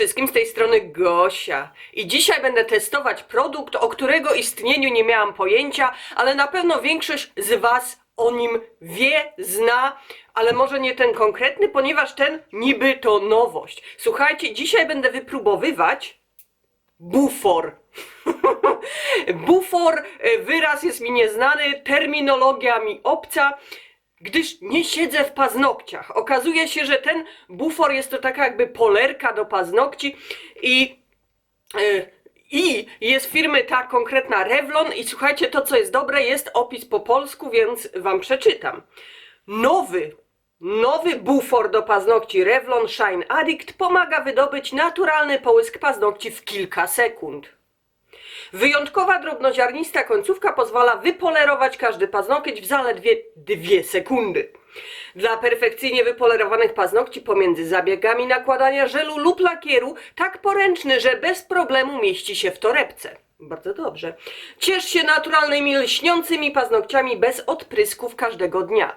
wszystkim, z tej strony Gosia. I dzisiaj będę testować produkt, o którego istnieniu nie miałam pojęcia, ale na pewno większość z Was o nim wie, zna, ale może nie ten konkretny, ponieważ ten niby to nowość. Słuchajcie, dzisiaj będę wypróbowywać bufor. bufor, e, wyraz jest mi nieznany, terminologia mi obca, gdyż nie siedzę w paznokciach. Okazuje się, że ten bufor jest to taka jakby polerka do paznokci i e, i jest firmy ta konkretna Revlon i słuchajcie, to co jest dobre jest opis po polsku, więc wam przeczytam. Nowy, nowy bufor do paznokci Revlon Shine Addict pomaga wydobyć naturalny połysk paznokci w kilka sekund. Wyjątkowa drobnoziarnista końcówka pozwala wypolerować każdy paznokieć w zaledwie 2 sekundy. Dla perfekcyjnie wypolerowanych paznokci pomiędzy zabiegami nakładania żelu lub lakieru tak poręczny, że bez problemu mieści się w torebce. Bardzo dobrze. Ciesz się naturalnymi, lśniącymi paznokciami bez odprysków każdego dnia.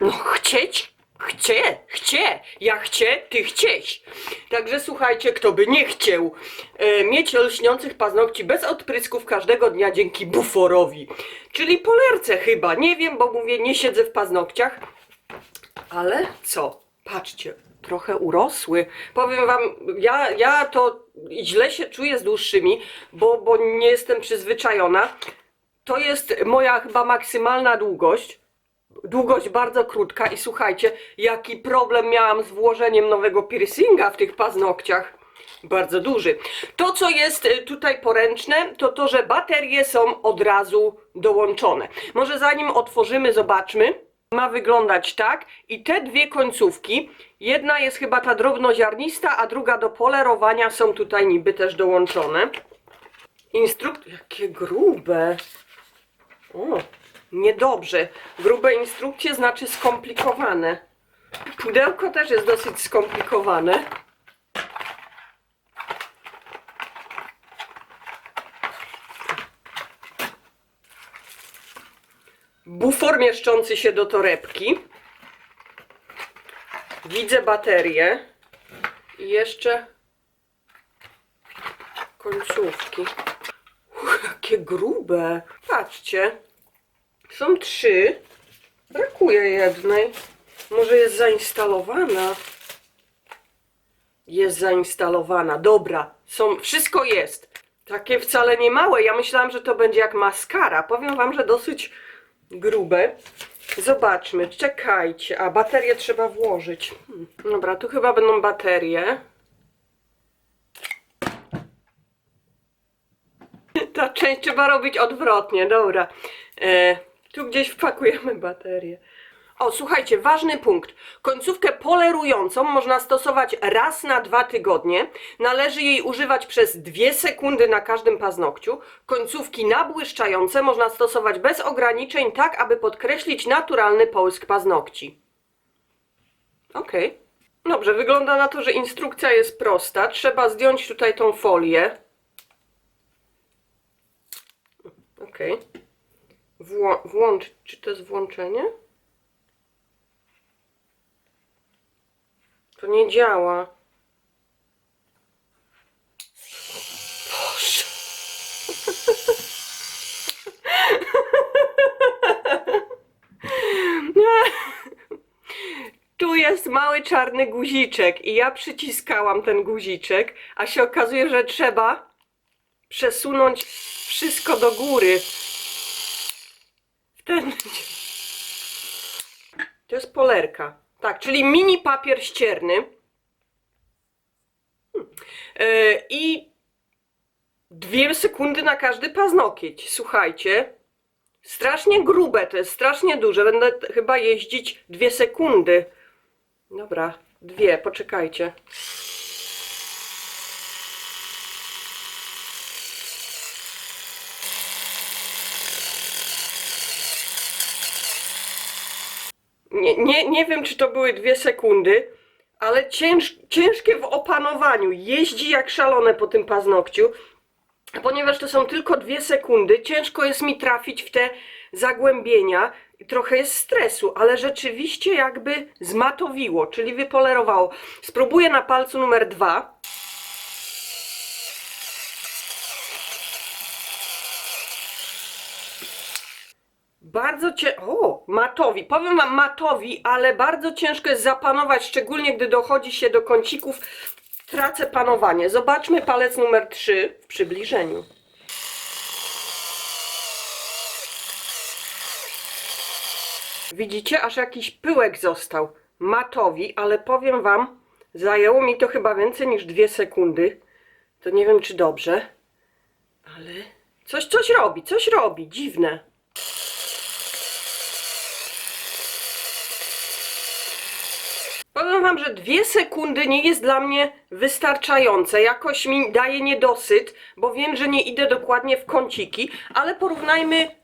No chcieć? Chcie, chcie, ja chcie, ty chcieś. Także słuchajcie, kto by nie chciał e, mieć lśniących paznokci bez odprysków każdego dnia dzięki buforowi. Czyli polerce chyba, nie wiem, bo mówię, nie siedzę w paznokciach. Ale co? Patrzcie, trochę urosły. Powiem wam, ja, ja to źle się czuję z dłuższymi, bo, bo nie jestem przyzwyczajona. To jest moja chyba maksymalna długość długość bardzo krótka i słuchajcie, jaki problem miałam z włożeniem nowego piercinga w tych paznokciach. Bardzo duży. To, co jest y, tutaj poręczne, to to, że baterie są od razu dołączone. Może zanim otworzymy, zobaczmy. Ma wyglądać tak i te dwie końcówki, jedna jest chyba ta drobnoziarnista, a druga do polerowania są tutaj niby też dołączone. Instrukt... Jakie grube. O, niedobrze. Grube instrukcje znaczy skomplikowane. Pudełko też jest dosyć skomplikowane. Bufor mieszczący się do torebki. Widzę baterię. I jeszcze końcówki. Uch, jakie grube. Patrzcie. Są trzy. Brakuje jednej. Może jest zainstalowana. Jest zainstalowana. Dobra. Są, wszystko jest. Takie wcale nie małe. Ja myślałam, że to będzie jak maskara. Powiem wam, że dosyć grube. Zobaczmy. Czekajcie. A baterię trzeba włożyć. Hmm. Dobra, tu chyba będą baterie. Ta część trzeba robić odwrotnie, dobra. E, tu gdzieś wpakujemy baterię. O, słuchajcie, ważny punkt. Końcówkę polerującą można stosować raz na dwa tygodnie. Należy jej używać przez dwie sekundy na każdym paznokciu. Końcówki nabłyszczające można stosować bez ograniczeń, tak aby podkreślić naturalny połysk paznokci. Okej. Dobrze, wygląda na to, że instrukcja jest prosta. Trzeba zdjąć tutaj tą folię. Okej. Wło- włącz. Czy to jest włączenie? To nie działa. Boże. Tu jest mały czarny guziczek i ja przyciskałam ten guziczek, a się okazuje, że trzeba przesunąć wszystko do góry. W ten... To jest polerka. Tak, czyli mini papier ścierny. Hmm. Yy, I dwie sekundy na każdy paznokieć. Słuchajcie. Strasznie grube to jest, strasznie duże. Będę chyba jeździć dwie sekundy. Dobra, dwie, poczekajcie. Nie, nie, nie wiem, czy to były dwie sekundy, ale cięż, ciężkie w opanowaniu. Jeździ jak szalone po tym paznokciu. Ponieważ to są tylko dwie sekundy, ciężko jest mi trafić w te zagłębienia trochę jest stresu, ale rzeczywiście jakby zmatowiło, czyli wypolerowało. Spróbuję na palcu numer dwa. Bardzo cię. O, matowi. Powiem wam matowi, ale bardzo ciężko jest zapanować, szczególnie gdy dochodzi się do kącików. Tracę panowanie. Zobaczmy palec numer 3 w przybliżeniu. Widzicie, aż jakiś pyłek został. Matowi, ale powiem wam, zajęło mi to chyba więcej niż dwie sekundy. To nie wiem, czy dobrze, ale coś, coś robi, coś robi, dziwne. Powiem że dwie sekundy nie jest dla mnie wystarczające. Jakoś mi daje niedosyt, bo wiem, że nie idę dokładnie w kąciki, ale porównajmy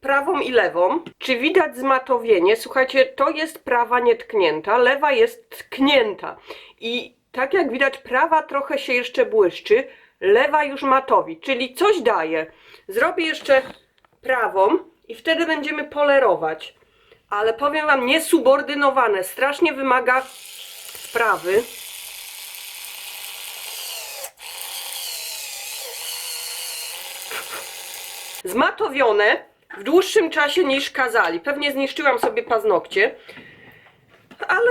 prawą i lewą. Czy widać zmatowienie? Słuchajcie, to jest prawa nietknięta, lewa jest tknięta. I tak jak widać, prawa trochę się jeszcze błyszczy, lewa już matowi, czyli coś daje. Zrobię jeszcze prawą i wtedy będziemy polerować. Ale powiem wam, niesubordynowane, strasznie wymaga wprawy. Zmatowione w dłuższym czasie niż kazali. Pewnie zniszczyłam sobie paznokcie, ale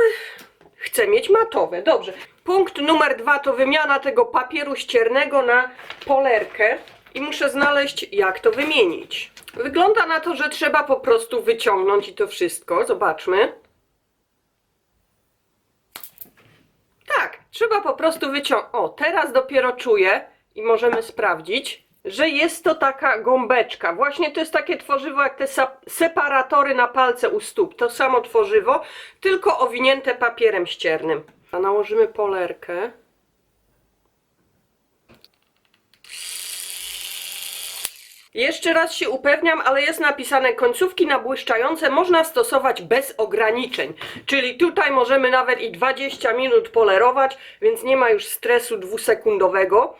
chcę mieć matowe. Dobrze. Punkt numer dwa to wymiana tego papieru ściernego na polerkę i muszę znaleźć, jak to wymienić. Wygląda na to, że trzeba po prostu wyciągnąć i to wszystko. Zobaczmy. Tak, trzeba po prostu wyciągnąć. O, teraz dopiero czuję i możemy sprawdzić, że jest to taka gąbeczka. Właśnie to jest takie tworzywo jak te separatory na palce u stóp. To samo tworzywo, tylko owinięte papierem ściernym. A nałożymy polerkę. Jeszcze raz się upewniam, ale jest napisane końcówki nabłyszczające można stosować bez ograniczeń. Czyli tutaj możemy nawet i 20 minut polerować, więc nie ma już stresu dwusekundowego.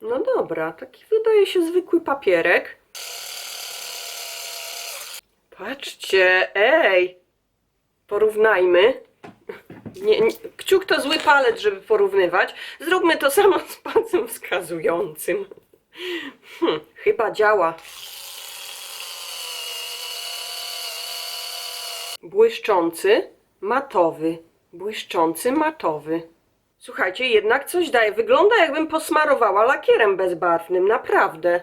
No dobra, taki wydaje się zwykły papierek. Patrzcie, ej! Porównajmy. Nie, nie, kciuk to zły palec, żeby porównywać. Zróbmy to samo z palcem wskazującym. Hm, chyba działa. Błyszczący, matowy. Błyszczący, matowy. Słuchajcie, jednak coś daje. Wygląda jakbym posmarowała lakierem bezbarwnym, naprawdę.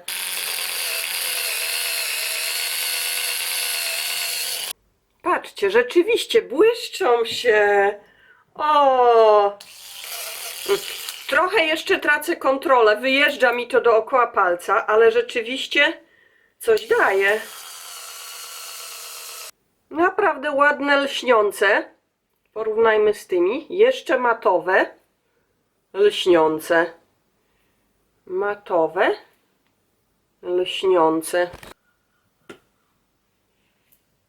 Patrzcie, rzeczywiście błyszczą się. O! Trochę jeszcze tracę kontrolę, wyjeżdża mi to dookoła palca, ale rzeczywiście coś daje. Naprawdę ładne, lśniące. Porównajmy z tymi. Jeszcze matowe, lśniące. Matowe, lśniące.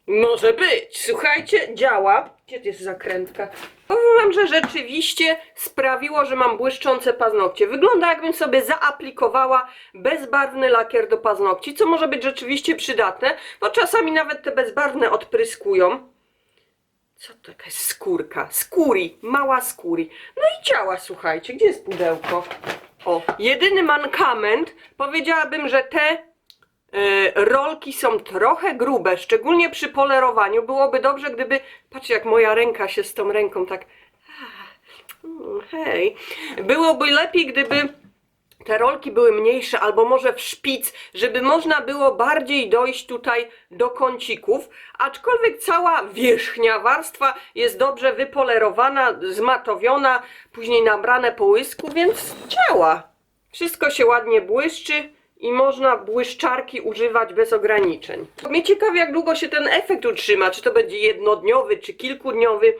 Może być. Słuchajcie, działa. Gdzie to jest zakrętka? Powiem wam, że rzeczywiście sprawiło, że mam błyszczące paznokcie. Wygląda jakbym sobie zaaplikowała bezbarwny lakier do paznokci, co może być rzeczywiście przydatne, bo czasami nawet te bezbarwne odpryskują. Co to jakaś skórka? Skóri, mała skóri. No i działa, słuchajcie. Gdzie jest pudełko? O, jedyny mankament, powiedziałabym, że te rolki są trochę grube, szczególnie przy polerowaniu. Byłoby dobrze, gdyby. Patrzcie, jak moja ręka się z tą ręką tak. Mm, Hej. Byłoby lepiej, gdyby te rolki były mniejsze, albo może w szpic, żeby można było bardziej dojść tutaj do kącików. Aczkolwiek cała wierzchnia warstwa jest dobrze wypolerowana, zmatowiona, później nabrane połysku, więc działa. Wszystko się ładnie błyszczy i można błyszczarki używać bez ograniczeń. Mnie ciekawi, jak długo się ten efekt utrzyma, czy to będzie jednodniowy, czy kilkudniowy,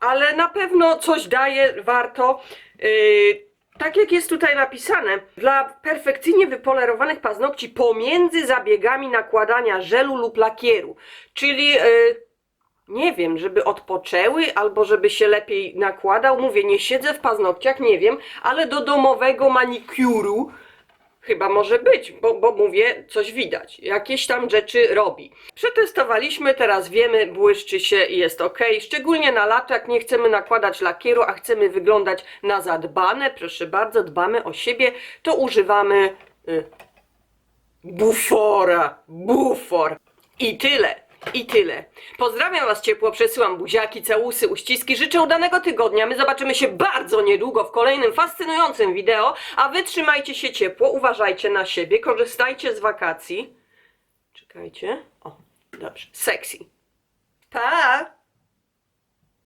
ale na pewno coś daje, warto. Yy, tak jak jest tutaj napisane, dla perfekcyjnie wypolerowanych paznokci pomiędzy zabiegami nakładania żelu lub lakieru, czyli yy, nie wiem, żeby odpoczęły albo żeby się lepiej nakładał. Mówię, nie siedzę w paznokciach, nie wiem, ale do domowego manikuru chyba może być, bo, bo mówię, coś widać. Jakieś tam rzeczy robi. Przetestowaliśmy, teraz wiemy, błyszczy się i jest ok. Szczególnie na lato, jak nie chcemy nakładać lakieru, a chcemy wyglądać na zadbane, proszę bardzo, dbamy o siebie, to używamy y, bufora. Bufor. I tyle. I tyle. Pozdrawiam Was ciepło, przesyłam buziaki, całusy, uściski. Życzę udanego tygodnia. My zobaczymy się bardzo niedługo w kolejnym fascynującym wideo. A Wy trzymajcie się ciepło, uważajcie na siebie, korzystajcie z wakacji. Czekajcie. O, dobrze. Sexy. Pa!